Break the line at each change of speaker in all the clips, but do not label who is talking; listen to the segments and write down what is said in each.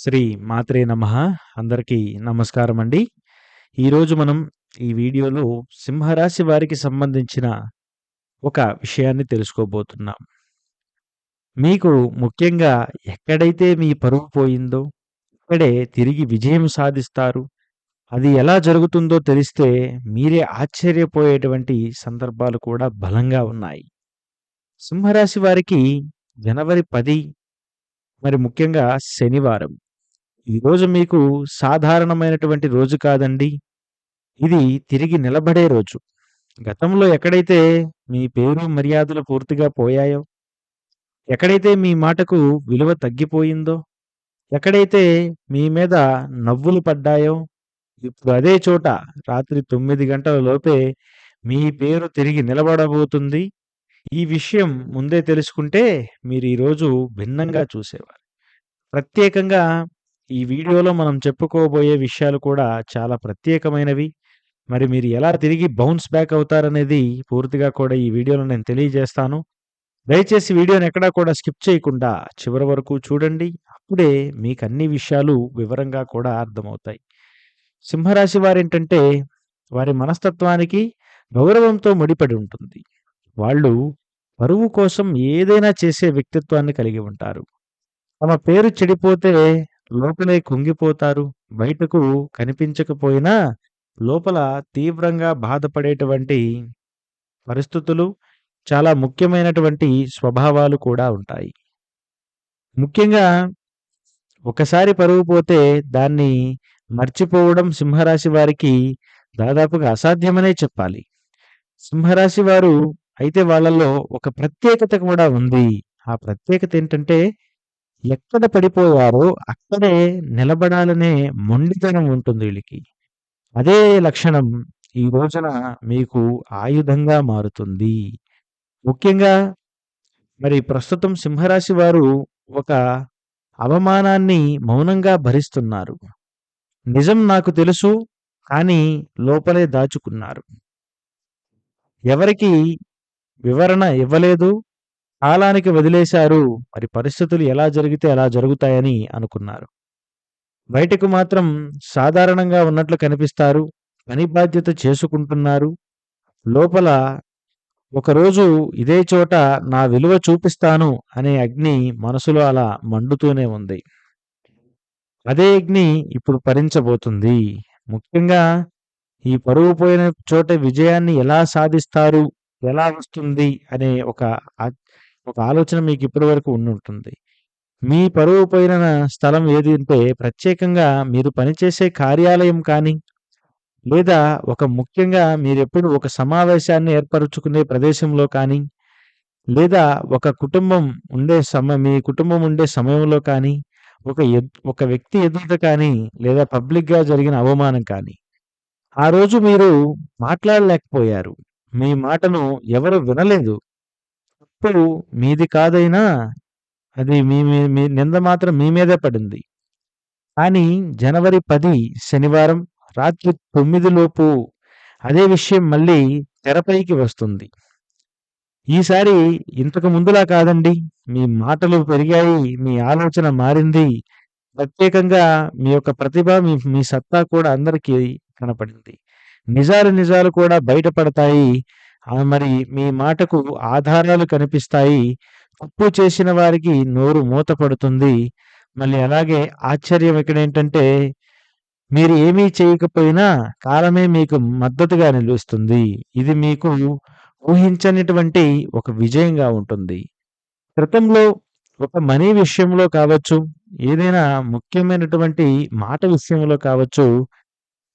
శ్రీ మాత్రే నమ అందరికీ నమస్కారం అండి. ఈరోజు మనం ఈ వీడియోలో సింహరాశి వారికి సంబంధించిన ఒక విషయాన్ని తెలుసుకోబోతున్నాం. మీకు ముఖ్యంగా ఎక్కడైతే మీ పరువు పోయిందో అక్కడే తిరిగి విజయం సాధిస్తారు. అది ఎలా జరుగుతుందో తెలిస్తే మీరే ఆశ్చర్యపోయేటువంటి సందర్భాలు కూడా బలంగా ఉన్నాయి. సింహరాశి వారికి జనవరి పది మరి ముఖ్యంగా శనివారం. ఈరోజు మీకు సాధారణమైనటువంటి రోజు కాదండి. ఇది తిరిగి నిలబడే రోజు. గతంలో ఎక్కడైతే మీ పేరు మర్యాదలు పూర్తిగా పోయాయో, ఎక్కడైతే మీ మాటకు విలువ తగ్గిపోయిందో, ఎక్కడైతే మీ మీద నవ్వులు పడ్డాయో, ఇప్పుడు అదే చోట రాత్రి తొమ్మిది గంటల లోపే మీ పేరు తిరిగి నిలబడబోతుంది. ఈ విషయం ముందే తెలుసుకుంటే మీరు ఈరోజు భిన్నంగా చూసేవారు. ప్రత్యేకంగా ఈ వీడియోలో మనం చెప్పుకోబోయే విషయాలు కూడా చాలా ప్రత్యేకమైనవి. మరి మీరు ఎలా తిరిగి బౌన్స్ బ్యాక్ అవుతారనేది పూర్తిగా కూడా ఈ వీడియోలో నేను తెలియజేస్తాను. దయచేసి వీడియోని ఎక్కడా కూడా స్కిప్ చేయకుండా చివరి వరకు చూడండి. అప్పుడే మీకు అన్ని విషయాలు వివరంగా కూడా అర్థమవుతాయి. సింహరాశి వారేంటంటే వారి మనస్తత్వానికి గౌరవంతో ముడిపడి ఉంటుంది. వాళ్ళు పరువు కోసం ఏదైనా చేసే వ్యక్తిత్వాన్ని కలిగి ఉంటారు. తమ పేరు చెడిపోతే లోపలే కుంగిపోతారు. బయటకు కనిపించకపోయినా లోపల తీవ్రంగా బాధపడేటువంటి పరిస్థితులు, చాలా ముఖ్యమైనటువంటి స్వభావాలు కూడా ఉంటాయి. ముఖ్యంగా ఒకసారి పరువు పోతే దాన్ని మర్చిపోవడం సింహరాశి వారికి దాదాపుగా అసాధ్యమనే చెప్పాలి. సింహరాశి వారు అయితే వాళ్ళలో ఒక ప్రత్యేకత కూడా ఉంది. ఆ ప్రత్యేకత ఏంటంటే ఎక్కడ పడిపోయారో అక్కడే నిలబడాలనే మొండితనం ఉంటుంది వీళ్ళకి. అదే లక్షణం ఈ రోజున మీకు ఆయుధంగా మారుతుంది. ముఖ్యంగా మరి ప్రస్తుతం సింహరాశి వారు ఒక అవమానాన్ని మౌనంగా భరిస్తున్నారు. నిజం నాకు తెలుసు కానీ లోపలే దాచుకున్నారు. ఎవరికి వివరణ ఇవ్వలేదు. కాలానికి వదిలేశారు. మరి పరిస్థితులు ఎలా జరిగితే అలా జరుగుతాయని అనుకున్నారు. బయటకు మాత్రం సాధారణంగా ఉన్నట్లు కనిపిస్తారు. పని బాధ్యత చేసుకుంటున్నారు. లోపల ఒకరోజు ఇదే చోట నా విలువ చూపిస్తాను అనే అగ్ని మనసులో అలా మండుతూనే ఉంది. అదే అగ్ని ఇప్పుడు పరించబోతుంది ముఖ్యంగా ఈ పరువు పోయిన చోట విజయాన్ని ఎలా సాధిస్తారు? ఎలా వస్తుంది? అనే ఒక ఒక ఆలోచన మీకు ఇప్పటి వరకు ఉండుంటుంది. మీ పరువు పోయిన స్థలం ఏది అంటే ప్రత్యేకంగా మీరు పనిచేసే కార్యాలయం కానీ, లేదా ఒక ముఖ్యంగా మీరెప్పుడు ఒక సమావేశాన్ని ఏర్పరుచుకునే ప్రదేశంలో కానీ, లేదా ఒక కుటుంబం ఉండే సమ మీ కుటుంబం ఉండే సమయంలో కానీ, ఒక ఎద్ ఒక వ్యక్తి ఎదుట కానీ, లేదా పబ్లిక్‌గా జరిగిన అవమానం కానీ, ఆ రోజు మీరు మాట్లాడలేకపోయారు. మీ మాటను ఎవరు వినలేదు. తప్పు మీది కాదైనా అది మీ మీ నింద మాత్రం మీ మీదే పడింది. కానీ జనవరి పది శనివారం రాత్రి 9 లోపు అదే విషయం మళ్ళీ తెరపైకి వస్తుంది. ఈసారి ఇంతకు ముందులా కాదండి. మీ మాటలు పెరిగాయి. మీ ఆలోచన మారింది. ప్రత్యేకంగా మీ యొక్క ప్రతిభ, మీ మీ సత్తా కూడా అందరికీ కనపడింది. నిజాలు నిజాలు కూడా బయటపడతాయి. మరి మీ మాటకు ఆధారాలు కనిపిస్తాయి. తప్పు చేసిన వారికి నోరు మూతపడుతుంది. మళ్ళీ అలాగే ఆశ్చర్యం ఇక్కడ ఏంటంటే మీరు ఏమీ చేయకపోయినా కాలమే మీకు మద్దతుగా నిలుస్తుంది. ఇది మీకు ఊహించనిటువంటి ఒక విజయంగా ఉంటుంది. క్రితంలో ఒక మనీ విషయంలో కావచ్చు, ఏదైనా ముఖ్యమైనటువంటి మాట విషయంలో కావచ్చు,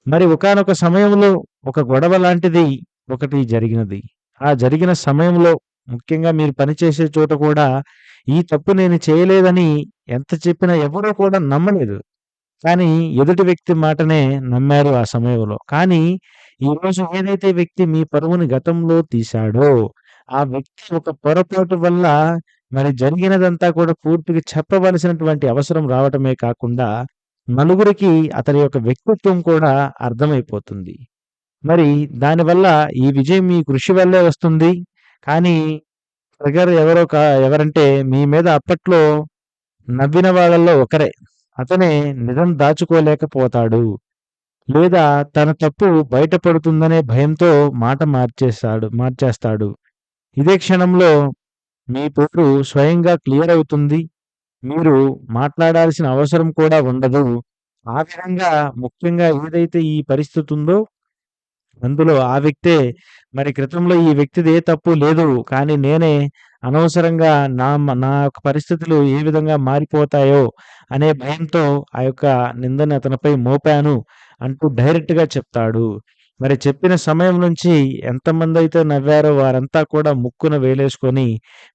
మరి ఒకానొక సమయంలో ఒక గొడవ లాంటిది ఒకటి జరిగినది. ఆ జరిగిన సమయంలో ముఖ్యంగా మీరు పనిచేసే చోట కూడా ఈ తప్పు నేను చేయలేదని ఎంత చెప్పినా ఎవరూ కూడా నమ్మలేదు. కానీ ఎదుటి వ్యక్తి మాటనే నమ్మారు ఆ సమయంలో. కానీ ఈరోజు ఏదైతే వ్యక్తి మీ పరువుని గతంలో తీశాడో, ఆ వ్యక్తి ఒక పొరపాటు వల్ల మరి జరిగినదంతా కూడా పూర్తిగా చెప్పవలసినటువంటి అవసరం రావటమే కాకుండా, నలుగురికి అతని యొక్క వ్యక్తిత్వం కూడా అర్థమైపోతుంది. మరి దానివల్ల ఈ విజయం మీ కృషి వల్లే వస్తుంది. కానీ ట్రిగ్గర్ ఎవరో కా ఎవరంటే మీ మీద అప్పట్లో నవ్విన వాళ్ళల్లో ఒకరే. అతనే నిజం దాచుకోలేకపోతాడు లేదా తన తప్పు బయటపడుతుందనే భయంతో మాట మార్చేస్తాడు మార్చేస్తాడు ఇదే క్షణంలో మీ పేరు స్వయంగా క్లియర్ అవుతుంది మీరు మాట్లాడాల్సిన అవసరం కూడా ఉండదు ఆ విధంగా ముఖ్యంగా ఏదైతే ఈ పరిస్థితి ఉందో అందులో ఆ వ్యక్తే మరి క్రితంలో ఈ వ్యక్తిది ఏ తప్పు లేదు కానీ నేనే అనవసరంగా నా నా యొక్క పరిస్థితులు ఏ విధంగా మారిపోతాయో అనే భయంతో ఆ యొక్క నిందని అతనిపై మోపాను అంటూ డైరెక్ట్గా చెప్తాడు. మరి చెప్పిన సమయం నుంచి ఎంతమంది అయితే నవ్వారో వారంతా కూడా ముక్కున వేలేసుకొని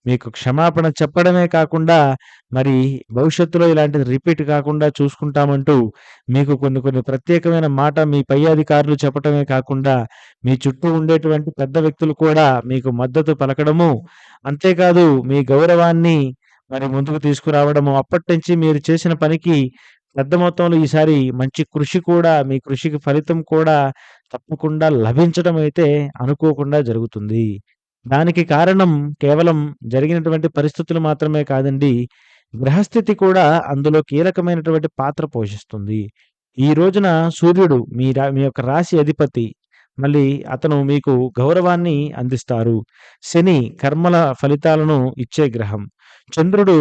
మీకు క్షమాపణ చెప్పడమే కాకుండా మరి భవిష్యత్తులో ఇలాంటిది రిపీట్ కాకుండా చూసుకుంటామంటూ మీకు కొన్ని కొన్ని ప్రత్యేకమైన మాట మీ పై అధికారులు చెప్పడమే కాకుండా మీ చుట్టూ ఉండేటువంటి పెద్ద వ్యక్తులు కూడా మీకు మద్దతు పలకడము. అంతేకాదు మీ గౌరవాన్ని మరి ముందుకు తీసుకురావడము. అప్పటి నుంచి మీరు చేసిన పనికి పెద్ద మొత్తంలో ఈసారి మంచి కృషి కూడా మీ కృషికి ఫలితం కూడా తప్పకుండా లభించడం అయితే అనుకోకుండా జరుగుతుంది. దానికి కారణం కేవలం జరిగినటువంటి పరిస్థితులు మాత్రమే కాదండి గ్రహస్థితి కూడా అందులో కీలకమైనటువంటి పాత్ర పోషిస్తుంది. ఈ రోజున సూర్యుడు మీ రా మీ యొక్క రాశి అధిపతి మళ్ళీ అతను మీకు గౌరవాన్ని అందిస్తారు. శని కర్మల ఫలితాలను ఇచ్చే గ్రహం. చంద్రుడు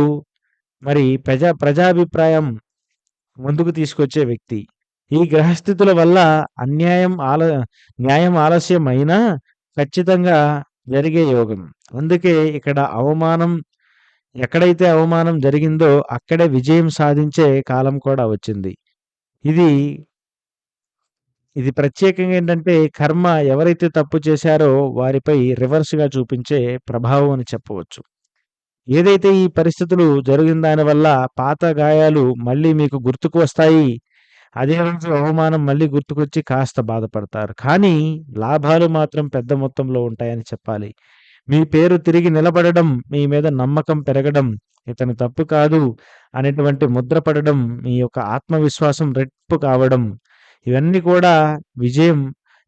మరి ప్రజా ప్రజాభిప్రాయం ముందుకు తీసుకొచ్చే వ్యక్తి. ఈ గ్రహస్థితుల వల్ల అన్యాయం ఆల న్యాయం ఆలస్యం అయినా ఖచ్చితంగా జరిగే యోగం. అందుకే ఇక్కడ అవమానం ఎక్కడైతే అవమానం జరిగిందో అక్కడే విజయం సాధించే కాలం కూడా వచ్చింది. ఇది ఇది ప్రత్యేకంగా ఏంటంటే కర్మ ఎవరైతే తప్పు చేశారో వారిపై రివర్స్గా చూపించే ప్రభావం అని చెప్పవచ్చు. ఏదైతే ఈ పరిస్థితులు జరిగిన దానివల్ల పాత గాయాలు మళ్ళీ మీకు గుర్తుకు వస్తాయి అదే రోజు అవమానం మళ్ళీ గుర్తుకొచ్చి కాస్త బాధపడతారు. కానీ లాభాలు మాత్రం పెద్ద మొత్తంలో ఉంటాయని చెప్పాలి. మీ పేరు తిరిగి నిలబడడం మీ మీద నమ్మకం పెరగడం ఇతను తప్పు కాదు అనేటువంటి ముద్ర పడడం మీ యొక్క ఆత్మవిశ్వాసం రెట్పు కావడం ఇవన్నీ కూడా విజయం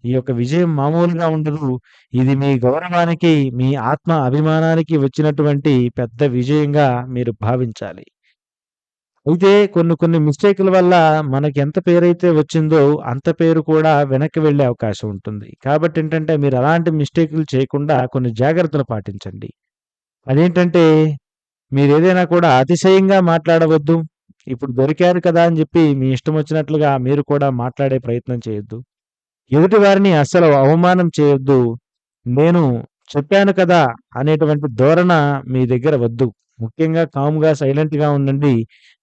ఈ యొక్క విజయం మామూలుగా ఉండదు. ఇది మీ గౌరవానికి మీ ఆత్మ అభిమానానికి వచ్చినటువంటి పెద్ద విజయంగా మీరు భావించాలి. అయితే కొన్ని కొన్ని మిస్టేకుల వల్ల మనకి ఎంత పేరైతే వచ్చిందో అంత పేరు కూడా వెనక్కి వెళ్ళే అవకాశం ఉంటుంది. కాబట్టి ఏంటంటే మీరు అలాంటి మిస్టేకులు చేయకుండా కొన్ని జాగ్రత్తలు పాటించండి. అదేంటంటే మీరు ఏదైనా కూడా అతిశయంగా మాట్లాడవద్దు. ఇప్పుడు దొరికారు కదా అని చెప్పి మీ ఇష్టం వచ్చినట్లుగా మీరు కూడా మాట్లాడే ప్రయత్నం చేయొద్దు. ఎదుటి వారిని అస్సలు అవమానం చేయొద్దు. నేను చెప్పాను కదా అనేటువంటి ధోరణ మీ దగ్గర వద్దు. ముఖ్యంగా కామ్గా సైలెంట్గా ఉండండి.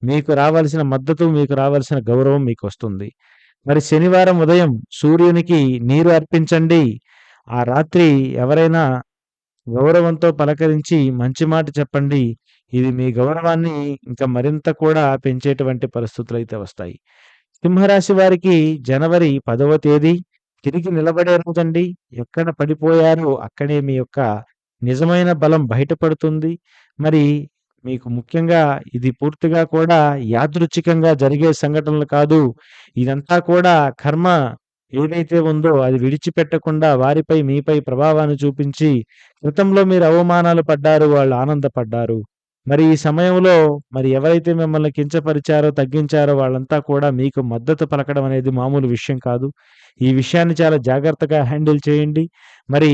మీకు రావాల్సిన మద్దతు మీకు రావాల్సిన గౌరవం మీకు వస్తుంది. మరి శనివారం ఉదయం సూర్యునికి నీరు అర్పించండి. ఆ రాత్రి ఎవరైనా గౌరవంతో పలకరించి మంచి మాట చెప్పండి. ఇది మీ గౌరవాన్ని ఇంకా మరింత కూడా పెంచేటువంటి పరిస్థితులు అయితే వస్తాయి. సింహరాశి వారికి జనవరి పదవ తేదీ తిరిగి నిలబడే రోజండి. ఎక్కడ పడిపోయారో అక్కడే మీ యొక్క నిజమైన బలం బయటపడుతుంది. మరి మీకు ముఖ్యంగా ఇది పూర్తిగా కూడా యాదృచ్ఛికంగా జరిగే సంఘటనలు కాదు. ఇదంతా కూడా కర్మ ఏదైతే ఉందో అది విడిచిపెట్టకుండా వారిపై మీపై ప్రభావాన్ని చూపించి గతంలో మీరు అవమానాలు పడ్డారు వాళ్ళు ఆనందపడ్డారు. మరి ఈ సమయంలో మరి ఎవరైతే మిమ్మల్ని కించపరిచారో తగ్గించారో వాళ్ళంతా కూడా మీకు మద్దతు పలకడం అనేది మామూలు విషయం కాదు. ఈ విషయాన్ని చాలా జాగ్రత్తగా హ్యాండిల్ చేయండి. మరి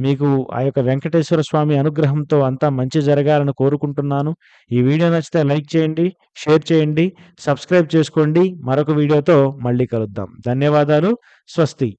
మీకు ఆ యొక్క వెంకటేశ్వర స్వామి అనుగ్రహంతో అంతా మంచి జరగాలని కోరుకుంటున్నాను. ఈ వీడియో నచ్చితే లైక్ చేయండి షేర్ చేయండి సబ్స్క్రైబ్ చేసుకోండి. మరొక వీడియోతో మళ్ళీ కలుద్దాం. ధన్యవాదాలు. స్వస్తి.